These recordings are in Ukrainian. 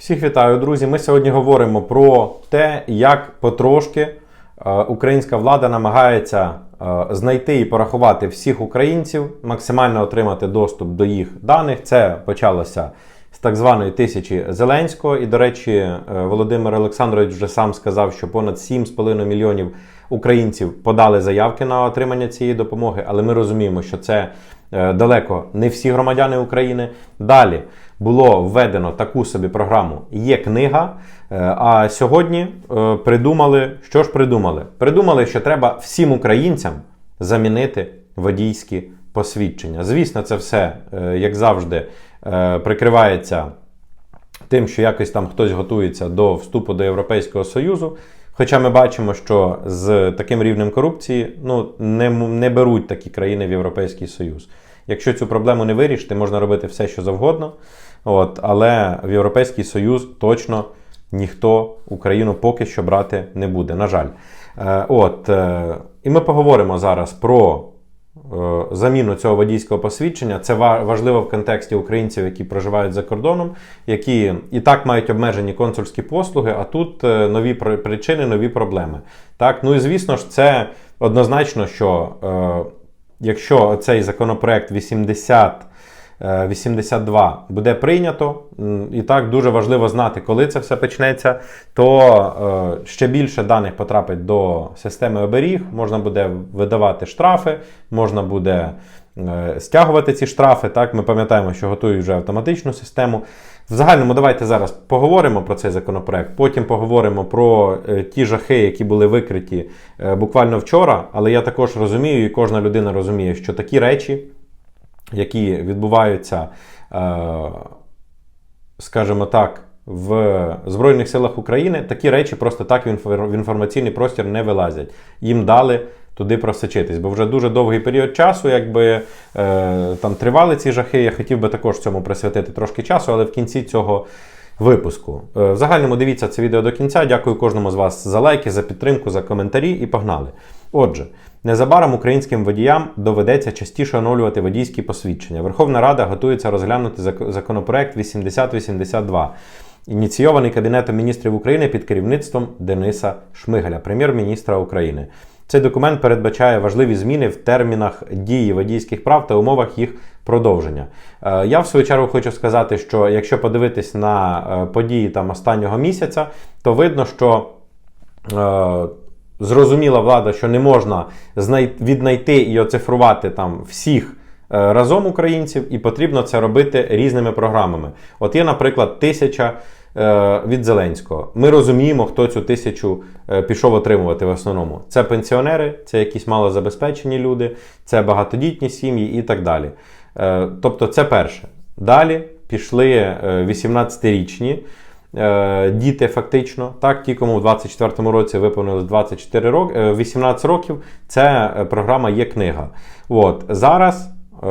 Всіх вітаю, друзі. Ми сьогодні говоримо про те, як потрошки е, українська влада намагається е, знайти і порахувати всіх українців, максимально отримати доступ до їх даних. Це почалося з так званої тисячі Зеленського. І, до речі, е, Володимир Олександрович вже сам сказав, що понад 7,5 мільйонів українців подали заявки на отримання цієї допомоги, але ми розуміємо, що це далеко не всі громадяни України. Далі було введено таку собі програму Є книга. Е, А сьогодні е, придумали, що ж придумали? Придумали, що треба всім українцям замінити водійські посвідчення. Звісно, це все, е, як завжди, е, прикривається тим, що якось там хтось готується до вступу до Європейського Союзу. Хоча ми бачимо, що з таким рівнем корупції ну, не, не беруть такі країни в Європейський Союз. Якщо цю проблему не вирішити, можна робити все, що завгодно. От, але в Європейський Союз точно ніхто Україну поки що брати не буде. На жаль. Е, от, е, і ми поговоримо зараз про е, заміну цього водійського посвідчення. Це важливо в контексті українців, які проживають за кордоном, які і так мають обмежені консульські послуги, а тут е, нові причини, нові проблеми. Так, ну і звісно ж, це однозначно, що е, якщо цей законопроект 80. е, 82 буде прийнято, і так дуже важливо знати, коли це все почнеться, то е, ще більше даних потрапить до системи оберіг, можна буде видавати штрафи, можна буде е, стягувати ці штрафи. Так, ми пам'ятаємо, що готують вже автоматичну систему. В загальному давайте зараз поговоримо про цей законопроект. Потім поговоримо про е, ті жахи, які були викриті е, буквально вчора. Але я також розумію, і кожна людина розуміє, що такі речі, які відбуваються, е, скажімо так, в Збройних силах України, такі речі просто так в інформаційний простір не вилазять. Їм дали туди просочитись, бо вже дуже довгий період часу, якби е, там тривали ці жахи. Я хотів би також цьому присвятити трошки часу, але в кінці цього. Випуску. Е, В загальному дивіться це відео до кінця. Дякую кожному з вас за лайки, за підтримку, за коментарі і погнали. Отже, незабаром українським водіям доведеться частіше оновлювати водійські посвідчення. Верховна Рада готується розглянути зак- законопроект 8082, ініційований Кабінетом міністрів України під керівництвом Дениса Шмигаля, прем'єр-міністра України. Цей документ передбачає важливі зміни в термінах дії водійських прав та умовах їх продовження. Е, Я в свою чергу хочу сказати, що якщо подивитись на е, події там останнього місяця, то видно, що е, зрозуміла влада, що не можна віднайти і оцифрувати там всіх разом українців, і потрібно це робити різними програмами. От є, наприклад, тисяча від Зеленського. Ми розуміємо, хто цю тисячу е, пішов отримувати в основному. Це пенсіонери, це якісь малозабезпечені люди, це багатодітні сім'ї і так далі. Е, Тобто, це перше. Далі пішли е, 18-річні е, діти, фактично. Так, ті, кому в 24-му році виповнилось 24 роки, е, 18 років, це е, програма є книга. От зараз. Е,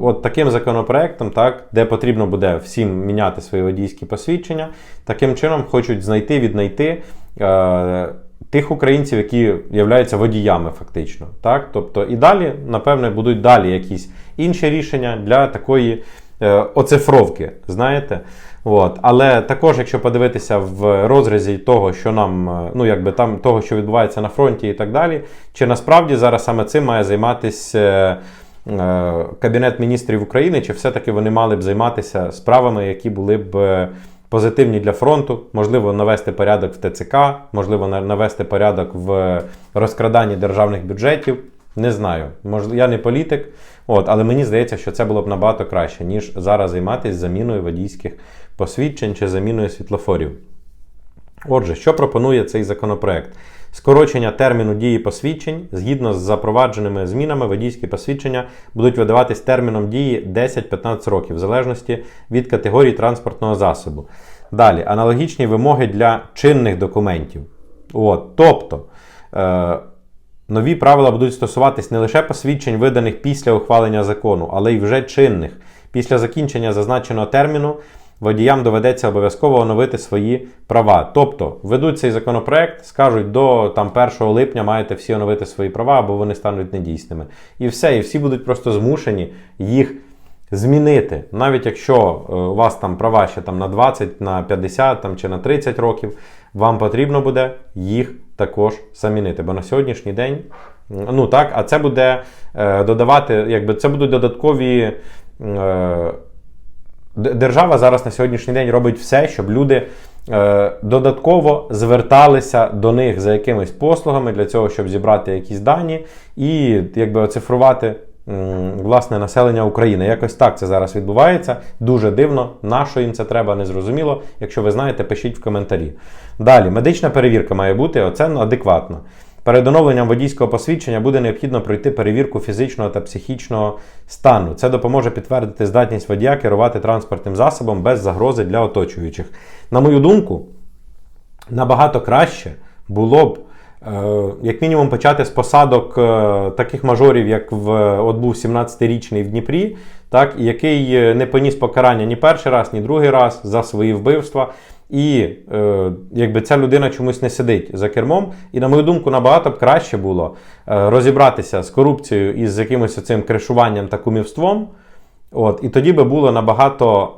От таким законопроектом, так, де потрібно буде всім міняти свої водійські посвідчення, таким чином хочуть знайти, віднайти е, тих українців, які являються водіями, фактично. Так? Тобто і далі, напевне, будуть далі якісь інші рішення для такої е, оцифровки, знаєте. От. Але також, якщо подивитися в розрізі того, що нам, е, ну якби там того, що відбувається на фронті і так далі, чи насправді зараз саме цим має займатися е, Кабінет міністрів України, чи все-таки вони мали б займатися справами, які були б е, позитивні для фронту, можливо, навести порядок в ТЦК, можливо, навести порядок в розкраданні державних бюджетів. Не знаю, Мож- я не політик, от, але мені здається, що це було б набагато краще, ніж зараз займатися заміною водійських посвідчень чи заміною світлофорів. Отже, що пропонує цей законопроект? Скорочення терміну дії посвідчень згідно з запровадженими змінами, водійські посвідчення будуть видаватись терміном дії 10-15 років, в залежності від категорії транспортного засобу. Далі, аналогічні вимоги для чинних документів. От, тобто, е, нові правила будуть стосуватись не лише посвідчень, виданих після ухвалення закону, але й вже чинних. Після закінчення зазначеного терміну водіям доведеться обов'язково оновити свої права. Тобто ведуть цей законопроект, скажуть до там 1 липня маєте всі оновити свої права, або вони стануть недійсними. І все, і всі будуть просто змушені їх змінити, навіть якщо е, у вас там права ще там на 20, на 50 там, чи на 30 років, вам потрібно буде їх також замінити. Бо на сьогоднішній день, ну так, а це буде е, додавати, якби це будуть додаткові. Е, Держава зараз на сьогоднішній день робить все, щоб люди е, додатково зверталися до них за якимись послугами для цього, щоб зібрати якісь дані і якби оцифрувати власне населення України. Якось так це зараз відбувається. Дуже дивно. На що їм це треба, незрозуміло. Якщо ви знаєте, пишіть в коментарі. Далі, медична перевірка має бути оце адекватно. Перед оновленням водійського посвідчення буде необхідно пройти перевірку фізичного та психічного стану. Це допоможе підтвердити здатність водія керувати транспортним засобом без загрози для оточуючих. На мою думку, набагато краще було б, е, як мінімум, почати з посадок е, таких мажорів, як в от був 17-річний в Дніпрі, так, який е, не поніс покарання ні перший раз, ні другий раз за свої вбивства. І е, якби ця людина чомусь не сидить за кермом. І, на мою думку, набагато б краще було е, розібратися з корупцією і з якимось цим кришуванням та кумівством. От, і тоді би було набагато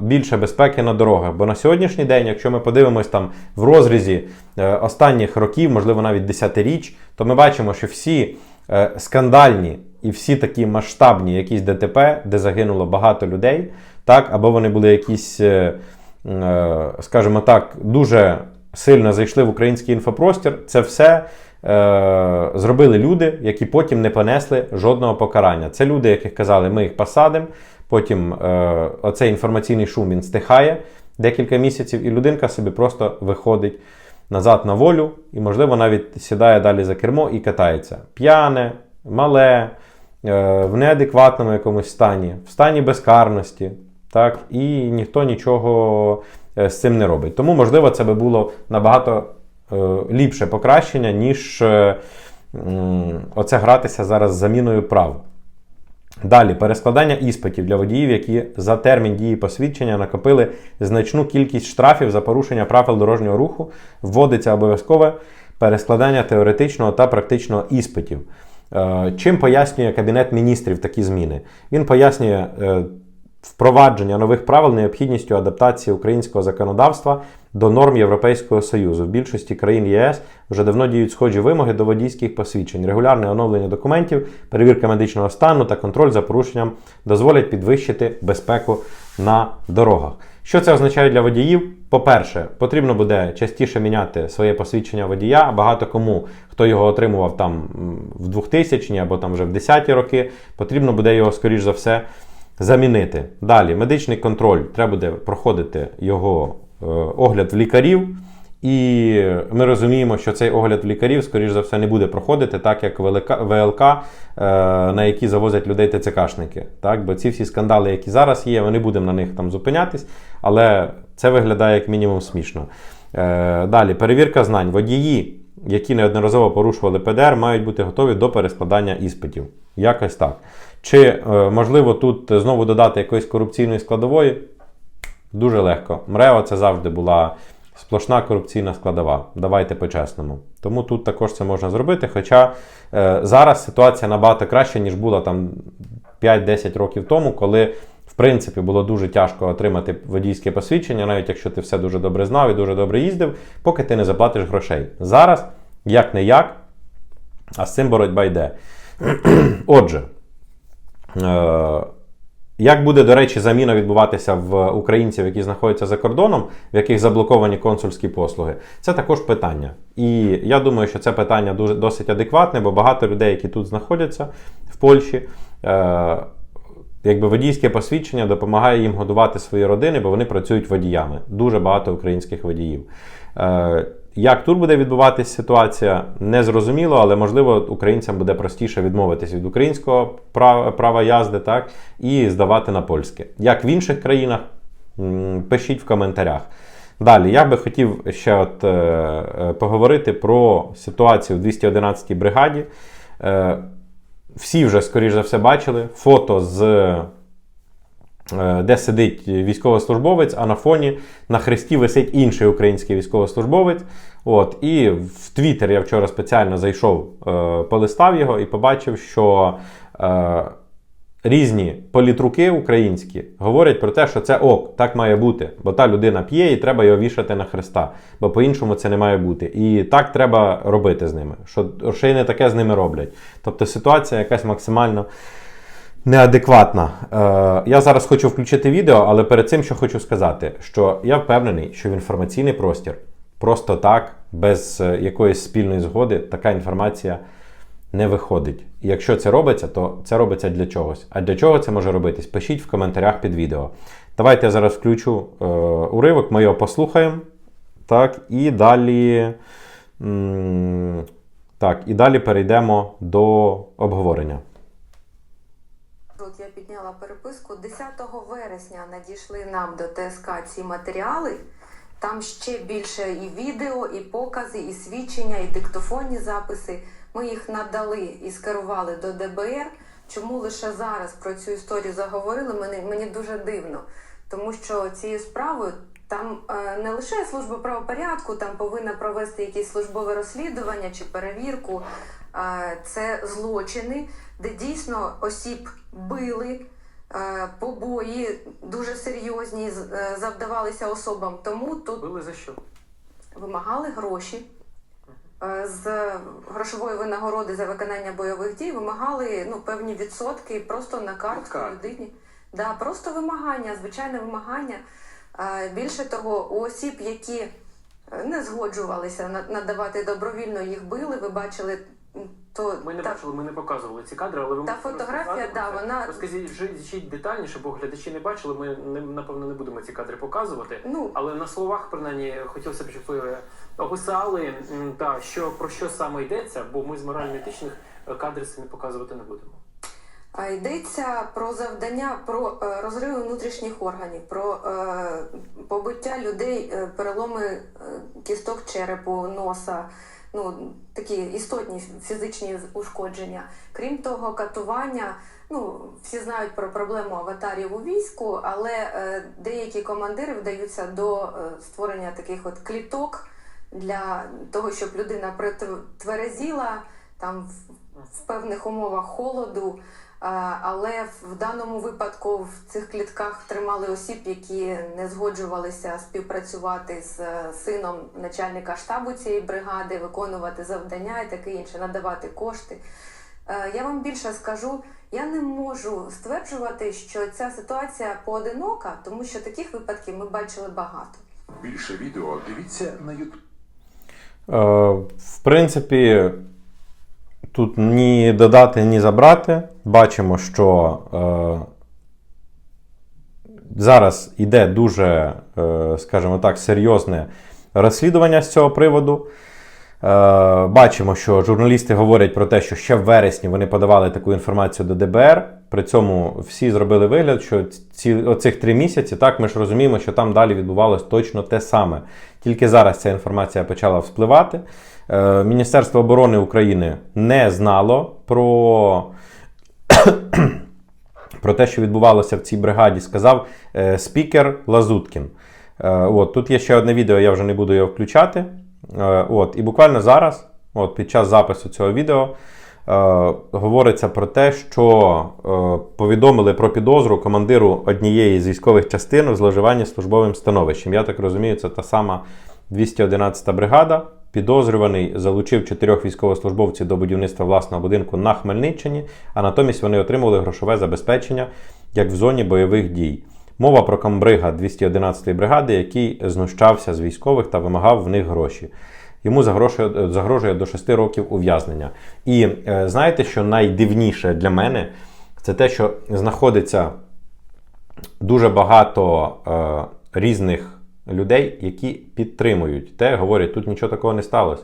е, більше безпеки на дорогах. Бо на сьогоднішній день, якщо ми подивимось там в розрізі е, останніх років, можливо, навіть десятиріч, то ми бачимо, що всі е, скандальні і всі такі масштабні якісь ДТП, де загинуло багато людей, так, або вони були якісь, е, скажімо так, дуже сильно зайшли в український інфопростір, це все е, зробили люди, які потім не понесли жодного покарання. Це люди, яких казали, ми їх посадимо. Потім е, оцей інформаційний шум він стихає декілька місяців, і людинка собі просто виходить назад на волю, і, можливо, навіть сідає далі за кермо і катається. П'яне, мале, е, в неадекватному якомусь стані, в стані безкарності. Так, і ніхто нічого е, з цим не робить. Тому, можливо, це би було набагато е, ліпше покращення, ніж е, оце гратися зараз з заміною прав. Далі, перескладання іспитів для водіїв, які за термін дії посвідчення накопили значну кількість штрафів за порушення правил дорожнього руху, вводиться обов'язкове перескладання теоретичного та практичного іспитів. Е, Чим пояснює Кабінет міністрів такі зміни? Він пояснює е, впровадження нових правил необхідністю адаптації українського законодавства до норм Європейського Союзу. В більшості країн ЄС вже давно діють схожі вимоги до водійських посвідчень. Регулярне оновлення документів, перевірка медичного стану та контроль за порушенням дозволять підвищити безпеку на дорогах. Що це означає для водіїв? По-перше, потрібно буде частіше міняти своє посвідчення водія. Багато кому, хто його отримував там в 2000-ні або там вже в 10-ті роки, потрібно буде його, скоріш за все, замінити. Далі, медичний контроль, треба буде проходити його е, огляд в лікарів. І ми розуміємо, що цей огляд лікарів, скоріш за все, не буде проходити, так як ВЛК, ВЛК е, на які завозять людей ТЦКшники. Так? Бо ці всі скандали, які зараз є, ми не будемо на них там зупинятись, але це виглядає як мінімум смішно. Е, Далі, перевірка знань. Водії, які неодноразово порушували ПДР, мають бути готові до перескладання іспитів. Якось так. Чи е, можливо тут знову додати якоїсь корупційної складової? Дуже легко. МРЕО це завжди була сплошна корупційна складова. Давайте по-чесному. Тому тут також це можна зробити. Хоча е, зараз ситуація набагато краща, ніж була там 5-10 років тому, коли. Принципі, було дуже тяжко отримати водійське посвідчення, навіть якщо ти все дуже добре знав і дуже добре їздив, поки ти не заплатиш грошей. Зараз, як не як, а з цим боротьба йде. Отже, е, як буде, до речі, заміна відбуватися в українців, які знаходяться за кордоном, в яких заблоковані консульські послуги, це також питання. І я думаю, що це питання дуже досить адекватне, бо багато людей, які тут знаходяться в Польщі, е, якби водійське посвідчення допомагає їм годувати свої родини, бо вони працюють водіями. Дуже багато українських водіїв. Е, як тут буде відбуватися ситуація, не зрозуміло, але можливо українцям буде простіше відмовитись від українського права, права язди, так, і здавати на польське. Як в інших країнах, пишіть в коментарях. Далі, я би хотів ще от, е, е, поговорити про ситуацію в 211-й бригаді. Е, всі вже, скоріш за все, бачили фото з. е, Де сидить військовослужбовець, а на фоні на хресті висить інший український військовослужбовець. От, І в Твіттер я вчора спеціально зайшов, е, полистав його і побачив, що е, різні політруки українські говорять про те, що це ок, так має бути, бо та людина п'є і треба його вішати на хреста, бо по-іншому це не має бути. І так треба робити з ними. Що ще й не таке з ними роблять. Тобто ситуація якась максимально неадекватна. Е, я зараз хочу включити відео, але перед цим що хочу сказати, що я впевнений, що в інформаційний простір просто так, без е, якоїсь спільної згоди, така інформація не виходить. Якщо це робиться, то це робиться для чогось. А для чого це може робитись? Пишіть в коментарях під відео. Давайте я зараз включу е, уривок, ми його послухаємо. Так, і далі. м, так, і далі перейдемо до обговорення. От я підняла переписку. 10 вересня надійшли нам до ТСК ці матеріали. Там ще більше і відео, і покази, і свідчення, і диктофонні записи. Ми їх надали і скерували до ДБР. Чому лише зараз про цю історію заговорили? Мені, мені дуже дивно, тому що цією справою там е, не лише служба правопорядку, там повинна провести якесь службове розслідування чи перевірку. Е, це злочини, де дійсно осіб били, е, побої дуже серйозні завдавалися особам. Тому тут Били за що? вимагали гроші. Е, З грошової винагороди за виконання бойових дій вимагали ну, певні відсотки просто на картку карти. людині. Да, просто вимагання, звичайне вимагання. Е, Більше того, у осіб, які е, не згоджувалися надавати добровільно, їх били, ви бачили, то Ми не та- бачили, ми не показували ці кадри, але ви Та фотографія, да, вона- розкажіть жіть детальніше, бо глядачі не бачили. Ми не напевно не будемо ці кадри показувати. ну, Але на словах, принаймні, хотілося б, щоб ви описали та що про що саме йдеться, бо ми з морально-етичних е, кадри самі показувати не будемо. А йдеться про завдання про е, розриви внутрішніх органів, про е, побиття людей, е, переломи кісток черепу, носа, ну такі істотні фізичні ушкодження. Крім того, катування. Ну, всі знають про проблему аватарів у війську, але е, деякі командири вдаються до е, створення таких от кліток для того, щоб людина притверезіла там в, в певних умовах холоду. Але в даному випадку в цих клітках тримали осіб, які не згоджувалися співпрацювати з е, сином начальника штабу цієї бригади, виконувати завдання і таке інше, надавати кошти. Е, Я вам більше скажу, я не можу стверджувати, що ця ситуація поодинока, тому що таких випадків ми бачили багато. Більше відео дивіться на YouTube. Е, в принципі, тут ні додати, ні забрати. Бачимо, що е, зараз йде дуже, е, скажімо так, серйозне розслідування з цього приводу. Е, бачимо, що журналісти говорять про те, що ще в вересні вони подавали таку інформацію до ДБР. При цьому всі зробили вигляд, що ці оцих три місяці, так ми ж розуміємо, що там далі відбувалось точно те саме. Тільки зараз ця інформація почала вспливати. Е, Міністерство оборони України не знало про про те, що відбувалося в цій бригаді, сказав е, спікер Лазуткін. Е, от, тут є ще одне відео, я вже не буду його включати. От, і буквально зараз, от, під час запису цього відео, говориться про те, що повідомили про підозру командиру однієї з військових частин у зловживанні службовим становищем. Я так розумію, це та сама 211 бригада. Підозрюваний залучив чотирьох військовослужбовців до будівництва власного будинку на Хмельниччині, а натомість вони отримували грошове забезпечення як в зоні бойових дій. Мова про комбрига 211 бригади, який знущався з військових та вимагав в них гроші. Йому загрожує, загрожує до 6 років ув'язнення. І е, знаєте, що найдивніше для мене, це те, що знаходиться дуже багато е, різних людей, які підтримують те, говорять, тут нічого такого не сталося.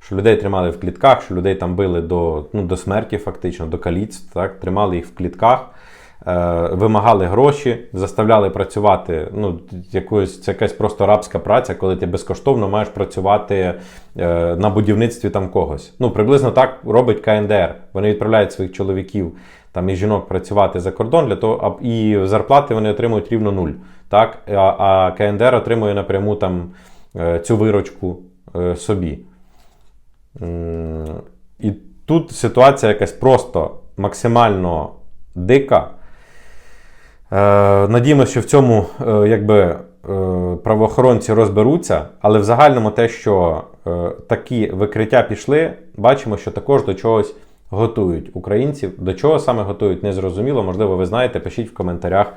Що людей тримали в клітках, що людей там били до, ну, до смерті, фактично, до каліцтв, так, тримали їх в клітках, е, вимагали гроші, заставляли працювати. Ну, якоюсь, це якась просто рабська праця, коли ти безкоштовно маєш працювати е, на будівництві там когось. Ну, приблизно так робить КНДР. Вони відправляють своїх чоловіків там і жінок працювати за кордон для того, і зарплати вони отримують рівно нуль. Так? А, а КНДР отримує напряму там е, цю виручку е, собі. І тут ситуація якась просто максимально дика. Е, надіємося, що в цьому якби, правоохоронці розберуться, але в загальному те, що такі викриття пішли, бачимо, що також до чогось готують українців. До чого саме готують, незрозуміло. Можливо, ви знаєте, пишіть в коментарях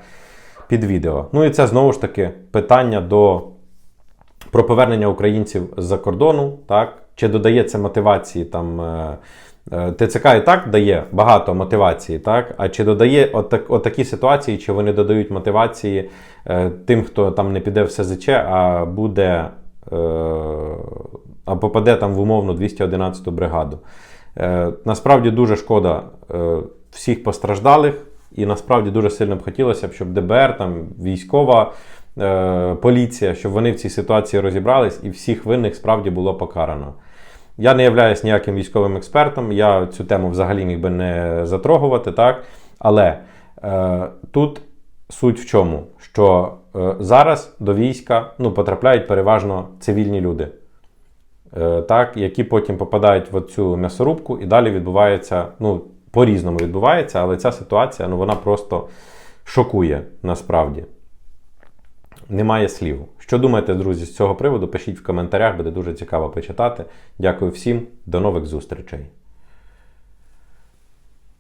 під відео. Ну і це знову ж таки питання до про повернення українців з-за кордону, так? Чи це мотивації там. е, е, ТЦК і так дає багато мотивації, так? А чи додає отак, отакі ситуації, чи вони додають мотивації е, тим, хто там не піде в СЗЧ, а буде е, а попаде там в умовну 211 бригаду? Е, насправді дуже шкода е, всіх постраждалих, і насправді дуже сильно б хотілося б, щоб ДБР, там військова е, поліція, щоб вони в цій ситуації розібрались і всіх винних справді було покарано. Я не являюсь ніяким військовим експертом, я цю тему взагалі міг би не затрогувати, так? Але е, тут суть в чому? Що е, зараз до війська ну, потрапляють переважно цивільні люди, так, які потім попадають в цю м'ясорубку і далі відбувається, ну, по-різному відбувається, але ця ситуація ну, вона просто шокує насправді. Немає слів. Що думаєте, друзі, з цього приводу? Пишіть в коментарях, буде дуже цікаво почитати. Дякую всім, до нових зустрічей.